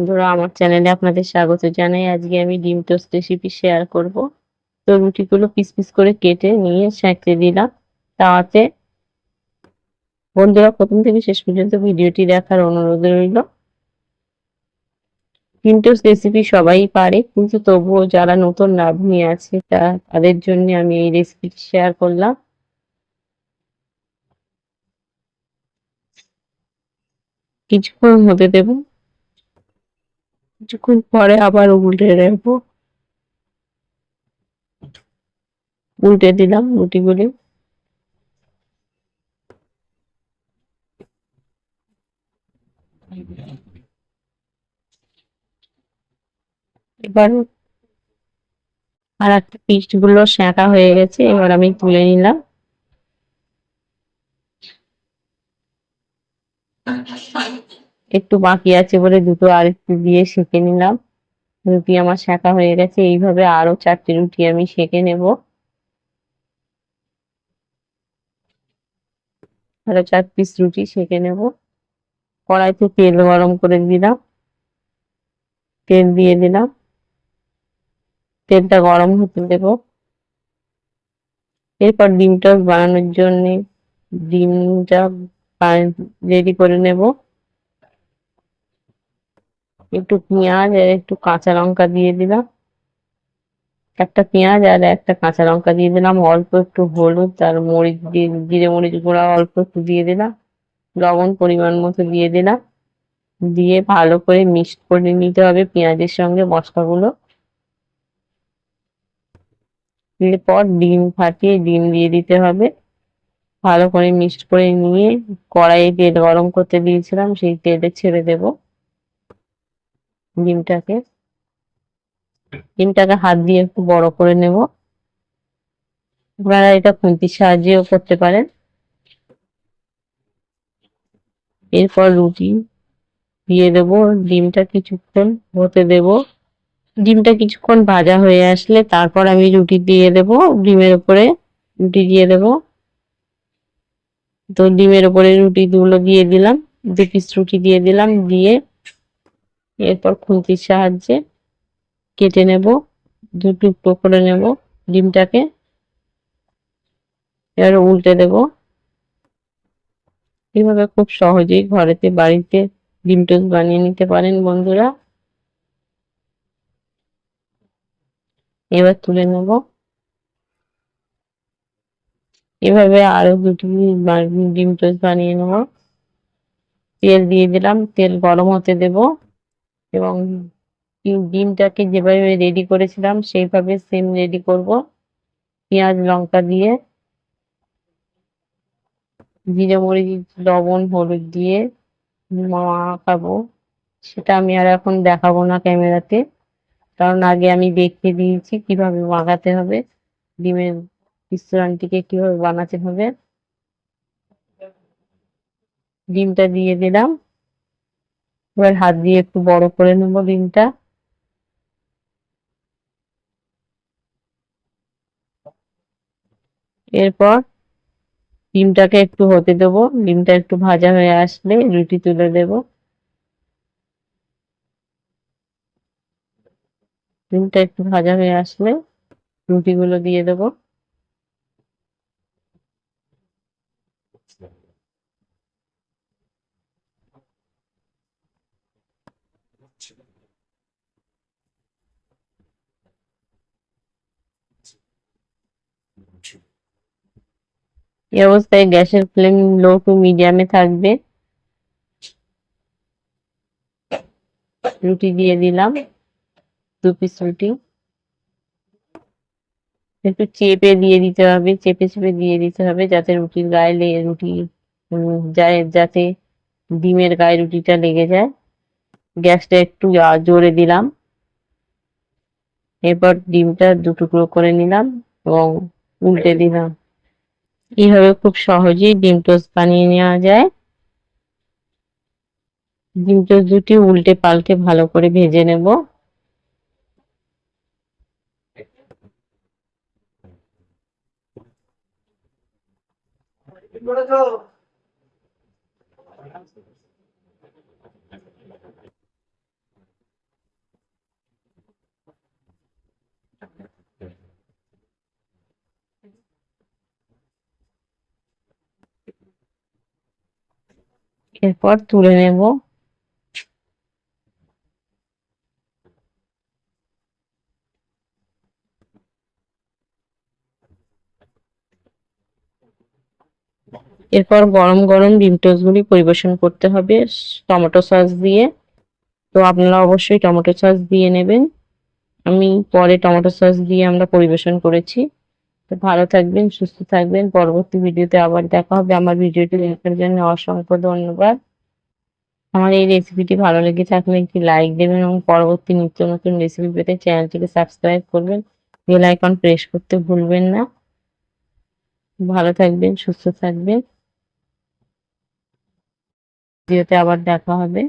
বন্ধুরা, আমার চ্যানেলে আপনাদের স্বাগত জানাই। আজকে আমি ডিম টোস্ট রেসিপি শেয়ার করব। তো রুটিগুলো পিস পিস করে কেটে নিয়ে সেঁকতে দিলাম। তাওয়াতে বন্ধুরা, প্রথম থেকে শেষ পর্যন্ত ভিডিওটি দেখার অনুরোধ রইল। ডিম টোস্ট রেসিপি সবাই পারে, কিন্তু তবুও যারা নতুন রাঁধুনি আছে, তা তাদের জন্য আমি এই রেসিপিটি শেয়ার করলাম। কিছুক্ষণ হতে দেব। কিছুক্ষণ পরে আবার উল্টে রাখব উল্টে দিলাম রুটিগুলি এবার আর একটা পিসগুলো সেঁকা হয়ে গেছে, এবার আমি তুলে নিলাম। একটু বাকি আছে বলে দুটো আর একটু দিয়ে সেঁকে নিলাম। রুটি আমার সেঁকা হয়ে গেছে, এইভাবে আরও চারটে রুটি আমি সেঁকে নেব। আরও চার পিস রুটি সেঁকে নেব। কড়াইতে তেল গরম করে দিলাম। তেল দিয়ে দিলাম। তেলটা গরম হতে দেব। এরপর ডিমটা বানানোর জন্য ডিমটা রেডি করে নেব। একটু পেঁয়াজ আর একটু কাঁচা লঙ্কা দিয়ে দিলাম। একটা পেঁয়াজ আর একটা কাঁচা লঙ্কা দিয়ে দিলাম। অল্প একটু হলুদ আর মরিচ দিয়ে, জিরে মরিচ গুঁড়া অল্প একটু দিয়ে দিলাম। লবণ পরিমাণ মতো দিয়ে দিলাম। দিয়ে ভালো করে মিক্সড করে নিতে হবে পেঁয়াজের সঙ্গে মশলাগুলো। এরপর ডিম ফাটিয়ে ডিম দিয়ে দিতে হবে। ভালো করে মিক্সড করে নিয়ে কড়াইয়ে তেল গরম করতে দিয়েছিলাম, সেই তেলে ছেড়ে দেব। ডিমটাকে ডিমটাকে হাত দিয়ে একটু বড় করে নেব। আপনারা এটা খুন্তির সাহায্যেও করতে পারেন। এরপর রুটি দিয়ে দেব, ডিমটা কিছুক্ষণ হতে দেব। ডিমটা কিছুক্ষণ ভাজা হয়ে আসলে তারপর আমি রুটি দিয়ে দেব, ডিমের উপরে রুটি দিয়ে দেব। তো ডিমের উপরে রুটি দুগুলো দিয়ে দিলাম, দু পিস রুটি দিয়ে দিলাম, দিয়ে এরপর খুন্তির সাহায্যে কেটে নেব, দু টুকরো করে নেব ডিমটাকে। এবার উল্টে দেব। এইভাবে খুব সহজেই ঘরেতে, বাড়িতে ডিম টোস্ট বানিয়ে নিতে পারেন বন্ধুরা। এবার তুলে নেব। এভাবে আরও দুটি ডিম টোস্ট বানিয়ে নেব। তেল দিয়ে দিলাম, তেল গরম হতে দেব। এবং ডিমটাকে যেভাবে রেডি করেছিলাম, সেইভাবে সেম রেডি করব। পেঁয়াজ, লঙ্কা দিয়ে, জিরে মরিচ, লবণ, হলুদ দিয়ে মাখাবো। সেটা আমি আর এখন দেখাবো না ক্যামেরাতে, কারণ আগে আমি দেখিয়ে দিয়েছি কীভাবে মাখাতে হবে, ডিমের মিশ্রণটিকে কীভাবে বানাতে হবে। ডিমটা দিয়ে দিলাম। এবার হাত দিয়ে একটু বড় করে নেব ডিমটা এরপর ডিমটাকে একটু হতে দেবো। ডিমটা একটু ভাজা হয়ে আসলে রুটি তুলে দেব। ডিমটা একটু ভাজা হয়ে আসলে রুটিগুলো দিয়ে দেবো। এই অবস্থায় গ্যাসের ফ্লেম লো টু মিডিয়ামে থাকবে। রুটি দিয়ে দিলাম দু পিস রুটি। একটু চেপে দিয়ে দিতে হবে চেপে চেপে দিয়ে দিতে হবে যাতে রুটির গায়ে লেগে রুটি যায় যাতে ডিমের গায়ে রুটিটা লেগে যায়। গ্যাসটা একটু জোরে দিলাম। এরপর ডিমটা দু টুকরো করে নিলাম এবং উল্টে দিলাম। এইভাবে খুব সহজেই ডিম টোস বানিয়ে নেওয়া যায়। ডিম টোস দুটি উল্টে পাল্টে ভালো করে ভেজে নেব। এরপর তুলে নেব। এরপর গরম গরম ডিম টোস্টগুলি পরিবেশন করতে হবে টমেটো সস দিয়ে। তো আপনারা অবশ্যই টমেটো সস দিয়ে নেবেন। আমি পরে টমেটো সস দিয়ে আমরা পরিবেশন করেছি। তো ভালো থাকবেন, সুস্থ থাকবেন। পরবর্তী ভিডিওতে আবার দেখা হবে। আমার ভিডিওটি দেখার জন্য অসংখ্য ধন্যবাদ। আমার এই রেসিপিটি ভালো লেগে থাকলে একটি লাইক দেবেন এবং পরবর্তী নিত্য নতুন রেসিপি পেতে চ্যানেলটিকে সাবস্ক্রাইব করবেন। বেল আইকন প্রেস করতে ভুলবেন না। ভালো থাকবেন, সুস্থ থাকবেন। ভিডিওতে আবার দেখা হবে।